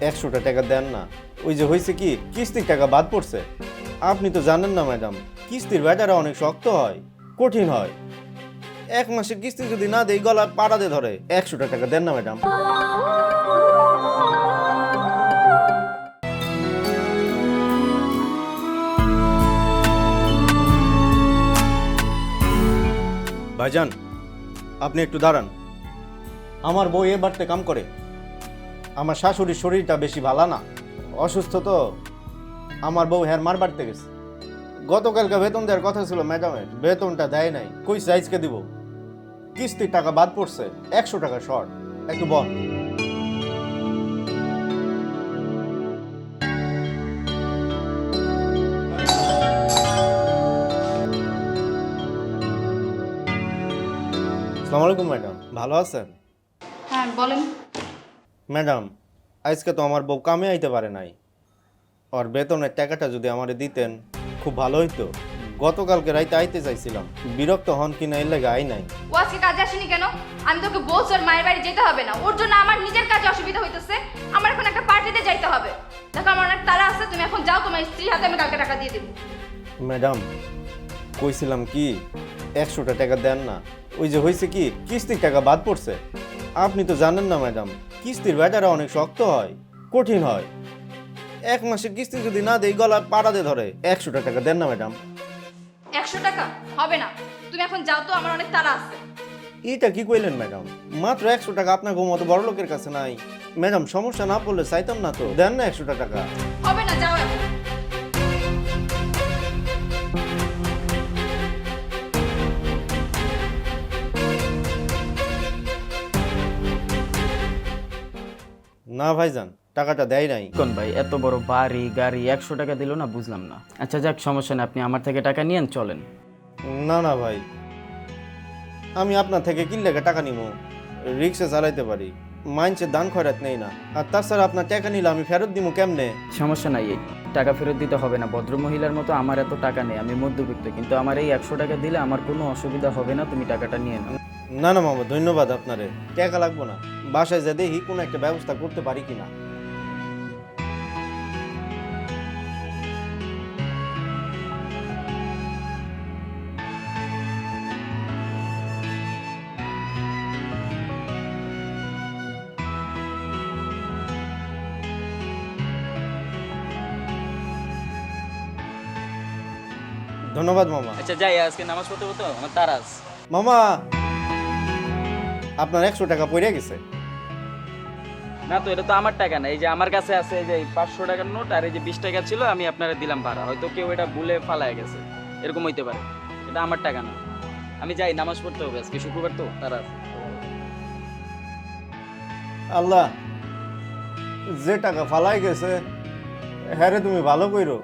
একশোটা টাকা দেন না। ওই যে হয়েছে কি, কিস্তির টাকা বাদ পড়ছে। আপনি তো জানেন না, ম্যাডাম, কিস্তির ব্যাটারা অনেক শক্ত হয়, কঠিন হয়। এক মাসের কিস্তি যদি না দেই গলা পাড়াতে ধরে। একশোটা টাকা দেন না, ম্যাডাম। ভাইজান, আপনি একটু দাঁড়ান। আমার বউ এ বাড়তে কাম করে। আমার শাশুড়ির শরীরটা বেশি ভালো না। অসুস্থ তো। আমার বউ হ্যার মার বাড়তে গেছে। গতকালকে বেতন দেওয়ার কথা ছিল ম্যাডামের। বেতনটা দেয় নাই। কই সাইজকে দিব। কিস্তির টাকা বাদ পড়ছে। একশো টাকা শর্ট। একটু বল। আসসালামু আলাইকুম ম্যাডাম। ভালো আছেন? হ্যাঁ বলেন। ম্যাডাম আজকে তো আমার বউ কামে আইতে পারে নাই। ওর বেতনের টাকাটা যদি আমারে দিতেন খুব ভালো হইতো। গতকালকে রাইতে আইতে চাইছিলাম বিরক্ত হন কিনা এর লাগে আই নাই। ও আজকে কাজে আসেনি কেন? আমি তোকে বলছি ওর মায়ের বাড়ি যেতে হবে না। ওর জন্য আমার নিজের কাজে অসুবিধা হইতেছে। আমার এখন একটা পার্টিতে যাইতে হবে। দেখো আমার অনেক তারা আছে তুমি এখন যাও তোমার স্ত্রীর হাতে আমি কালকে টাকা দিয়ে দেবো। ম্যাডাম কইছিলাম কি একশোটা টাকা দেন না। ওই যে হয়েছে কি কিস্তির টাকা বাদ পড়ছে। আপনি তো জানেন না ম্যাডাম কিস্তির ব্যাটারা অনেক শক্ত হয় কঠিন হয়। এক মাসের কিস্তি যদি না দেই গলা পাড়াতে ধরে। একশো টাকা দেন না ম্যাডাম। একশো টাকা? হবে না। তুমি এখন যাও তো আমার অনেক তাড়া আছে। এটা কি কইলেন ম্যাডাম? মাত্র একশো টাকা আপনার মতো বড় লোকের কাছে নাই। ম্যাডাম সমস্যা না পড়লে চাইতাম না তো। দেন না একশোটা টাকা। হবে না যাও এখন। না ভাইজান টাকাটা দেয় নাই। কোন ভাই এত বড় বাড়ি গাড়ি একশো টাকা দিল না বুঝলাম না। আচ্ছা যাক সমস্যা নেই আপনি আমার থেকে টাকা নিয়েন চলেন। না না ভাই আমি আপনার থেকে কি লেগে টাকা নিব রিক্সা চালাইতে পারি মাইন্সের দান খয়রাত নেই না। আর তাছাড়া আপনার টাকা নিলে আমি ফেরত দিব কেমনে? সমস্যা নাই এই টাকা ফেরত দিতে হবে না। ভদ্র মহিলার মতো আমার এত টাকা নেই আমি মধ্যবিত্ত কিন্তু আমার এই একশো টাকা দিলে আমার কোনো অসুবিধা হবে না তুমি টাকাটা নিয়ে নাও। না না মামা ধন্যবাদ আপনারে। টাকা লাগবো না। বাসায় যা দেখি কোনো একটা ব্যবস্থা করতে পারি কিনা। ধন্যবাদ মামা। আচ্ছা যাই আজকে নামাজ পড়তে পড়তে আমার তারাস। মামা আপনার একশো টাকা পড়ে গেছে। না তো, এটা তো আমার টাকা না, এই যে আমার কাছে আছে, এই যে পাঁচশো টাকার নোট আর এই যে বিশ টাকা ছিল, আমি আপনারা দিলাম ভাড়া। হয়তো কেউ এটা ভুলে ফালায় গেছে, এরকম হইতে পারে। এটা আমার টাকা না। আমি যাই, নামাজ পড়তে হবে আজকে, শুক্রবার তো, তারা আল্লাহ, যে টাকা ফালাই গেছে হ্যাঁ রে তুমি ভালো কইরো।